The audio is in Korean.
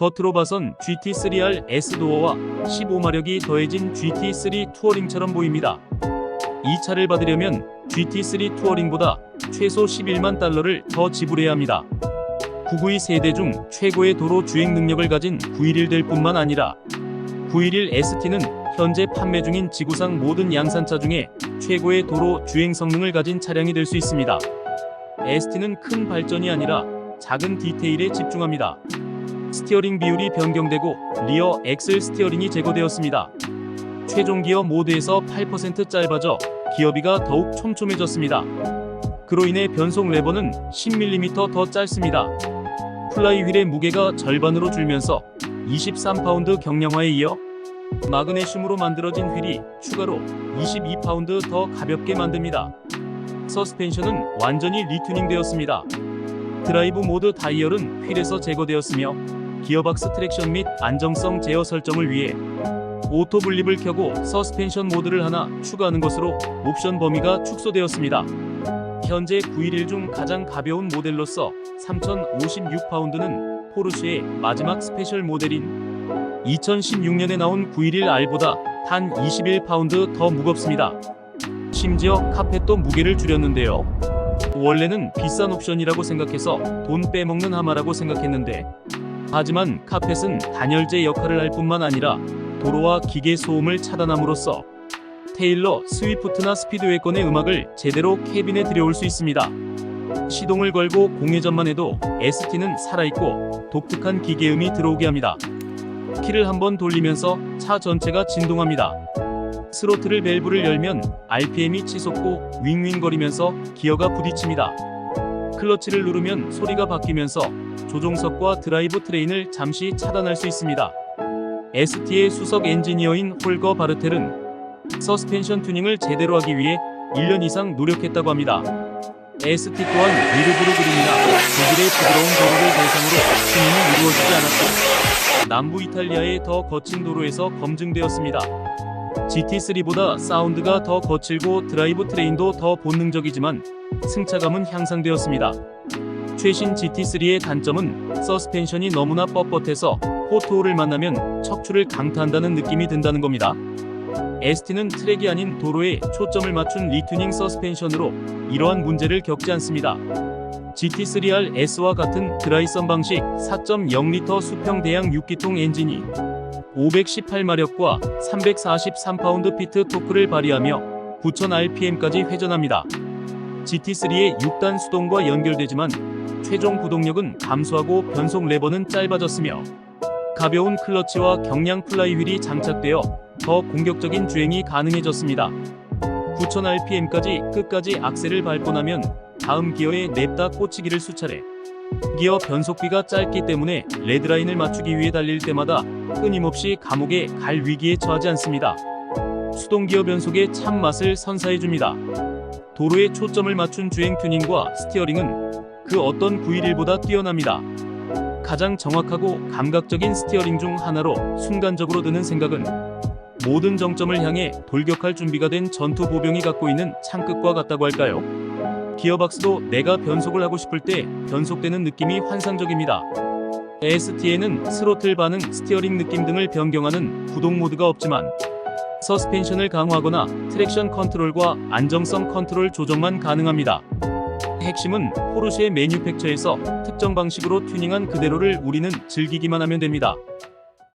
겉으로 봐선 GT3R S도어와 15마력이 더해진 GT3 투어링처럼 보입니다. 이 차를 받으려면 GT3 투어링보다 최소 11만 달러를 더 지불해야 합니다. 992 세대 중 최고의 도로 주행 능력을 가진 911 될 뿐만 아니라 911 ST는 현재 판매 중인 지구상 모든 양산차 중에 최고의 도로 주행 성능을 가진 차량이 될 수 있습니다. ST는 큰 발전이 아니라 작은 디테일에 집중합니다. 스티어링 비율이 변경되고 리어 엑셀 스티어링이 제거되었습니다. 최종 기어 모드에서 8% 짧아져 기어비가 더욱 촘촘해졌습니다. 그로 인해 변속 레버는 10mm 더 짧습니다. 플라이 휠의 무게가 절반으로 줄면서 23파운드 경량화에 이어 마그네슘으로 만들어진 휠이 추가로 22파운드 더 가볍게 만듭니다. 서스펜션은 완전히 리튜닝 되었습니다. 드라이브 모드 다이얼은 휠에서 제거되었으며 기어박스 트랙션 및 안정성 제어 설정을 위해 오토 분립을 켜고 서스펜션 모드를 하나 추가하는 것으로 옵션 범위가 축소되었습니다. 현재 911 중 가장 가벼운 모델로서 3056파운드는 포르쉐의 마지막 스페셜 모델인 2016년에 나온 911R보다 단 21파운드 더 무겁습니다. 심지어 카펫도 무게를 줄였는데요. 원래는 비싼 옵션이라고 생각해서 돈 빼먹는 하마라고 생각했는데 하지만 카펫은 단열재 역할을 할 뿐만 아니라 도로와 기계 소음을 차단함으로써 테일러 스위프트나 스피드웨건의 음악을 제대로 캐빈에 들여올 수 있습니다. 시동을 걸고 공회전만 해도 ST는 살아있고 독특한 기계음이 들어오게 합니다. 키를 한번 돌리면서 차 전체가 진동합니다. 스로틀을 밸브를 열면 RPM이 치솟고 윙윙거리면서 기어가 부딪힙니다. 클러치를 누르면 소리가 바뀌면서 조종석과 드라이브 트레인을 잠시 차단할 수 있습니다. ST의 수석 엔지니어인 홀거 바르텔은 서스펜션 튜닝을 제대로 하기 위해 1년 이상 노력했다고 합니다. ST 또한 미르브르 그림이나 독일의 부드러운 도로를 대상으로 튜닝이 이루어지지 않았고 남부 이탈리아의 더 거친 도로에서 검증되었습니다. GT3보다 사운드가 더 거칠고 드라이브 트레인도 더 본능적이지만 승차감은 향상되었습니다. 최신 GT3의 단점은 서스펜션이 너무나 뻣뻣해서 포토홀을 만나면 척추를 강타한다는 느낌이 든다는 겁니다. ST는 트랙이 아닌 도로에 초점을 맞춘 리튜닝 서스펜션으로 이러한 문제를 겪지 않습니다. GT3R S와 같은 드라이선 방식 4.0L 수평 대양 6기통 엔진이 518마력과 343파운드 피트 토크를 발휘하며 9000rpm까지 회전합니다. GT3의 6단 수동과 연결되지만 최종 구동력은 감소하고 변속 레버는 짧아졌으며 가벼운 클러치와 경량 플라이휠이 장착되어 더 공격적인 주행이 가능해졌습니다. 9000rpm까지 끝까지 악셀을 밟고 나면 다음 기어에 냅다 꽂히기를 수차례. 기어 변속비가 짧기 때문에 레드라인을 맞추기 위해 달릴 때마다 끊임없이 감옥에 갈 위기에 처하지 않습니다. 수동 기어 변속의 참 맛을 선사해 줍니다. 도로에 초점을 맞춘 주행 튜닝과 스티어링은 그 어떤 911보다 뛰어납니다. 가장 정확하고 감각적인 스티어링 중 하나로 순간적으로 드는 생각은 모든 정점을 향해 돌격할 준비가 된 전투 보병이 갖고 있는 창끝과 같다고 할까요? 기어박스도 내가 변속을 하고 싶을 때 변속되는 느낌이 환상적입니다. ST에는 스로틀 반응, 스티어링 느낌 등을 변경하는 구동 모드가 없지만 서스펜션을 강화하거나 트랙션 컨트롤과 안정성 컨트롤 조정만 가능합니다. 핵심은 포르쉐 매뉴팩처에서 특정 방식으로 튜닝한 그대로를 우리는 즐기기만 하면 됩니다.